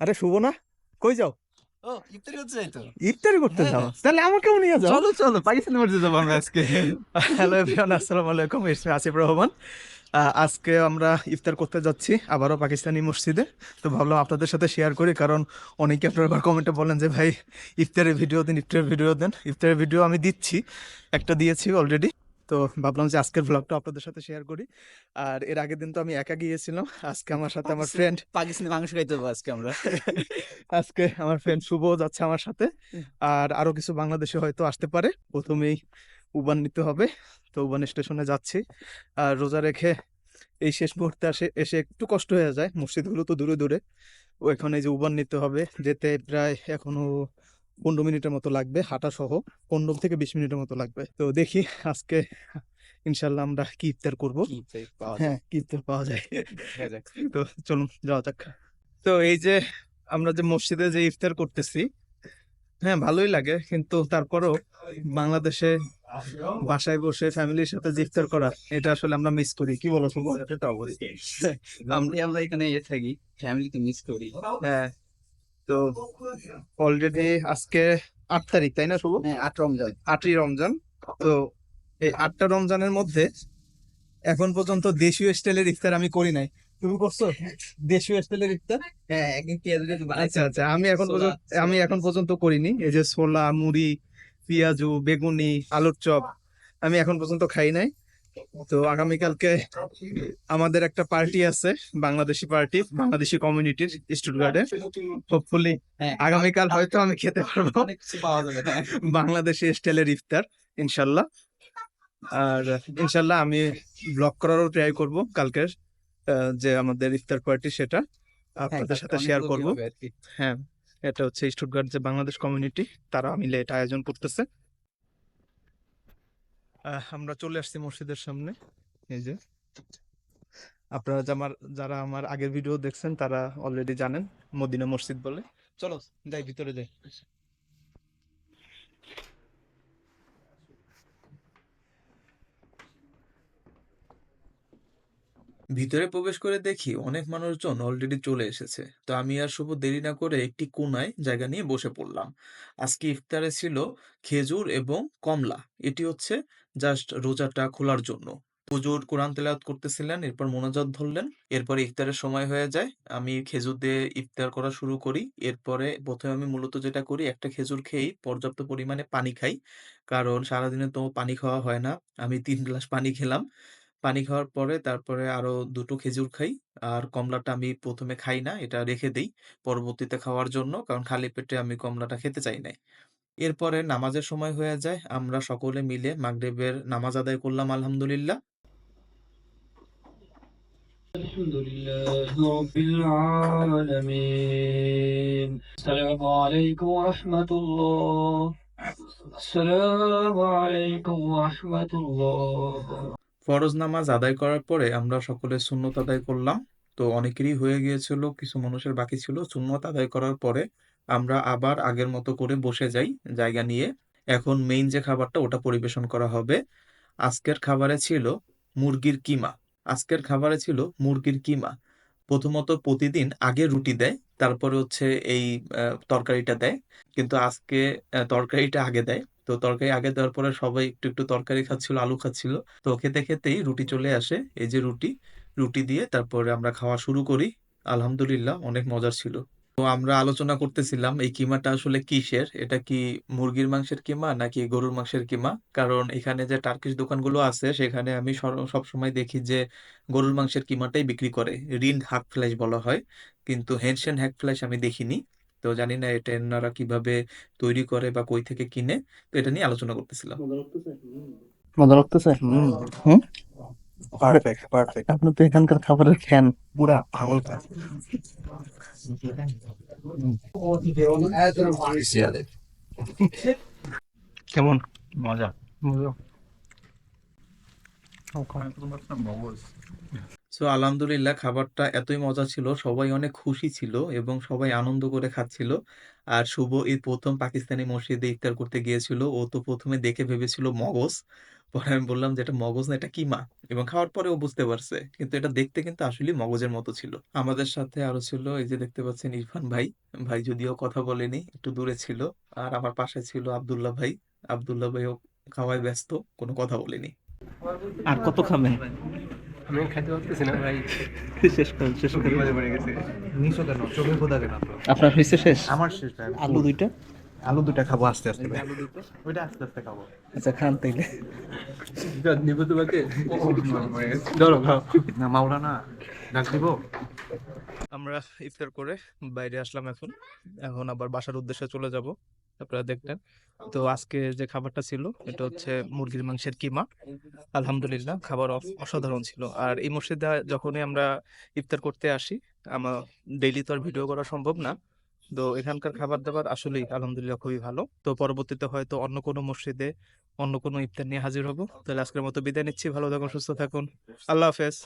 আরে শুভ না? কই যাও? ও ইফতারি তো। ইফতারি করতে হ্যাঁ। যাও তাহলে আমাকেও নিয়ে যাও। চলো চলো পাকিস্তানি মসজিদে যাব আমরা আজকে। হ্যালো এভরিওয়ান আসসালামু আলাইকুম আসিফ রহমান। আজকে আমরা ইফতার করতে যাচ্ছি আবারও পাকিস্তানি মসজিদে। তো ভাবলাম আপনাদের সাথে শেয়ার করি কারণ অনেকে আপনারা আবার কমেন্টে বলেন যে ভাই ইফতারের ভিডিও দিন ইফতারের ভিডিও দেন। ইফতারের ভিডিও আমি দিচ্ছি একটা দিয়েছি অলরেডি তো ভাবলাম যে আজকের ব্লগটা আপনাদের সাথে শেয়ার করি। আর এর আগের দিন তো আমি একা গিয়েছিলাম। আজকে আমার সাথে আমার ফ্রেন্ড পাকিস্তানি মাংস খাইতে হবে আজকে আমরা। আজকে আমার ফ্রেন্ড শুভ যাচ্ছে আমার সাথে। আর আরও কিছু বাংলাদেশে হয়তো আসতে পারে। প্রথমেই উবান নিতে হবে। তো উবান স্টেশনে যাচ্ছি। আর রোজা রেখে এই শেষ মুহূর্তে আসে এসে একটু কষ্ট হয়ে যায়। মসজিদগুলো তো দূরে দূরে। ও এখানে যে উবান নিতে হবে। যেতে প্রায় এখনও পনেরো মিনিটের মতো লাগবে হাঁটা সহ পনেরো থেকে বিশ মিনিটের মতো লাগবে। তো দেখি আজকে ইনশাল্লাহ আমরা কি ইফতার করব। কি হ্যাঁ কি ইফতার পাওয়া যায়। যায় তো চলুন যাওয়া যাক। তো এই যে আমরা যে মসজিদে যে ইফতার করতেছি হ্যাঁ ভালোই লাগে কিন্তু তারপরও বাংলাদেশে বাসায় বসে ফ্যামিলির সাথে ইফতার করা এটা আসলে আমরা মিস করি। কি বলো শুভ আমরা এখানে থাকি ফ্যামিলিকে মিস করি। হ্যাঁ। তো অলরেডি আজকে আট তারিখ তাই না শুভ? হ্যাঁ আট রমজান। আটই রমজান। তো এই আটটা রমজানের মধ্যে এখন পর্যন্ত দেশীয় স্টাইলের ইফতার আমি করি নাই। তুমি করছ? দেশীয় স্টাইলের ইফতার? হ্যাঁ আচ্ছা আচ্ছা আমি এখন পর্যন্ত আমি এখন পর্যন্ত করিনি। এই যে ছোলা মুড়ি পেঁয়াজু বেগুনি আলুর চপ আমি এখন পর্যন্ত খাই নাই। তো আগামীকালকে আমাদের একটা পার্টি আছে বাংলাদেশি পার্টি বাংলাদেশি কমিউনিটির স্টুটগার্ডে হোপফুলি হ্যাঁ। আগামীকাল হয়তো আমি খেতে পারব। হ্যাঁ। বাংলাদেশি স্টাইলের ইফতার ইনশাল্লাহ। আর ইনশাল্লাহ আমি ব্লগ করারও ট্রাই করব কালকের যে আমাদের ইফতার পার্টি সেটা। আপনাদের সাথে শেয়ার করব। হ্যাঁ এটা হচ্ছে স্টুটগার্ট যে বাংলাদেশ কমিউনিটি তারা মিলে এটা আয়োজন করতেছে। আমরা চলে আসছি মসজিদের সামনে। এই যে। আপনারা আমার যারা আমার আগের ভিডিও দেখছেন, তারা অলরেডি জানেন মদিনা মসজিদ বলে। চলো, যাই, ভিতরে যাই। ভিতরে প্রবেশ করে দেখি অনেক মানুষজন অলরেডি চলে এসেছে। তো আমি আর শুভ দেরি না করে একটি কোনায় জায়গা নিয়ে বসে পড়লাম। আজকে ইফতারে ছিল খেজুর এবং কমলা। এটি হচ্ছে জাস্ট রোজাটা খোলার জন্য। হুজুর কোরআন তেলাওয়াত করতেছিলেন, এরপর মোনাজাত ধরলেন। এরপর ইফতারের সময় হয়ে যায়, আমি খেজুর দিয়ে ইফতার করা শুরু করি। এরপরে প্রথমে আমি মূলত যেটা করি, একটা খেজুর খেয়েই পর্যাপ্ত পরিমাণে পানি খাই। কারণ সারাদিনে তো পানি খাওয়া হয় না। আমি তিন গ্লাস পানি খেলাম। পানি খাওয়ার পরে তারপরে আরো দুটো খেজুর খাই আর কমলাটা আমি প্রথমে খাই না এটা রেখে দেই পরবর্তীতে খাওয়ার জন্য কারণ খালি পেটে আমি কমলাটা খেতে চাই নাই এরপরে নামাজের সময় হয়ে যায় আমরা সকলে মিলে মাগরিবের নামাজ আদায় করলাম আলহামদুলিল্লাহ الحمد لله رب العالمين السلام عليكم ورحمة الله السلام عليكم ورحمة الله ফরজ নামাজ আদায় করার পরে আমরা সকলে সুন্নত আদায় করলাম। তো অনেকেরই হয়ে গিয়েছিল, কিছু মানুষের বাকি ছিল। সুন্নত আদায় করার পরে আমরা আবার আগের মতো করে বসে যাই জায়গা নিয়ে। এখন মেইন যে খাবারটা, ওটা পরিবেশন করা হবে। আজকের খাবারে ছিল মুরগির কিমা। আজকের খাবারে ছিল মুরগির কিমা। প্রথমত প্রতিদিন আগে রুটি দেয়, তারপরে হচ্ছে এই তরকারিটা দেয়। কিন্তু আজকে তরকারিটা আগে দেয়। তো তরকারি আগে দেওয়ার পরে সবাই একটু একটু তরকারি খাচ্ছিল, আলু খাচ্ছিল। তো খেতে, খেতেই রুটি চলে আসে। এই যে রুটি রুটি দিয়ে তারপরে আমরা খাওয়া শুরু করি। আলহামদুলিল্লাহ, অনেক মজার ছিল। তো আমরা আলোচনা করতেছিলাম, এই কিমাটা আসলে কিসের? এটা কি মুরগির মাংসের কিমা নাকি গরুর মাংসের কিমা? কারণ এখানে যে টার্কিশ দোকানগুলো আছে, সেখানে আমি সব সময় দেখি যে গরুর মাংসের কিমাটাই বিক্রি করে। রিন্ড হাক ফ্লেশ বলা হয়। কিন্তু হেনসেন হ্যাক ফ্লেশ আমি দেখিনি। তো জানি না এটা এনারা কীভাবে তৈরি করে বা কই থেকে কিনে তো এটা নিয়ে আলোচনা করতেছিলাম। মজা লাগতেছে? হুম। Perfect perfect. আপনি তো এখানকার খাবারের ফ্যান। পুরা পাগল। কেমন? মজা। মজা। সো আলহামদুলিল্লাহ, খাবারটা এতই মজা ছিল, সবাই অনেক খুশি ছিল এবং সবাই আনন্দ করে খাচ্ছিল। আর শুভ এই প্রথম পাকিস্তানি মসজিদে ইফতার করতে গিয়েছিল। ও তো প্রথমে দেখে ভেবেছিল মগজ। পরে আমি বললাম যে, এটা মগজ না, এটা কিমা? এবং খাওয়ার পরে ও বুঝতে পারছে। কিন্তু এটা দেখতে কিন্তু আসলে মগজের মতো ছিল। আমাদের সাথে আরও ছিল এই যে, দেখতে পাচ্ছেন ইরফান ভাই। ভাই যদিও কথা বলেনি, একটু দূরে ছিল। আর আমার পাশে ছিল আবদুল্লাহ ভাই। আব্দুল্লাহ ভাইও খাওয়ায় ব্যস্ত, কোনো কথা বলেনি। আর কত খাবেন? আমি খাইতে পারতেছি না ভাই। শেষ করেন শেষ করেন। নিশো কেন চোখে খোদা কেন আপনার? হয়েছে শেষ? আমার শেষ ভাই। আলু দুইটা? আলু দুটা খাব আস্তে আস্তে ভাই। ওইটা আস্তে আস্তে খাব। আচ্ছা খান তাইলে। নিব তোমাকে? ধরো খাও। না মাওলানা ডাক দিব? আমরা ইফতার করে বাইরে আসলাম এখন। এখন আবার বাসার উদ্দেশ্যে চলে যাব। আপনারা দেখলেন তো আজকে যে খাবারটা ছিল এটা হচ্ছে মুরগির মাংসের কিমা। আলহামদুলিল্লাহ খাবার অসাধারণ ছিল। আর এই মসজিদে যখনই আমরা ইফতার করতে আসি আমার ডেইলি তো আর ভিডিও করা সম্ভব না। তো এখানকার খাবার দাবার আসলেই আলহামদুলিল্লাহ খুবই ভালো। তো পরবর্তীতে হয়তো অন্য কোনো মসজিদে অন্য কোনো ইফতার নিয়ে হাজির হব। তাহলে আজকের মতো বিদায় নিচ্ছি। ভালো থাকুন সুস্থ থাকুন। আল্লাহ হাফেজ।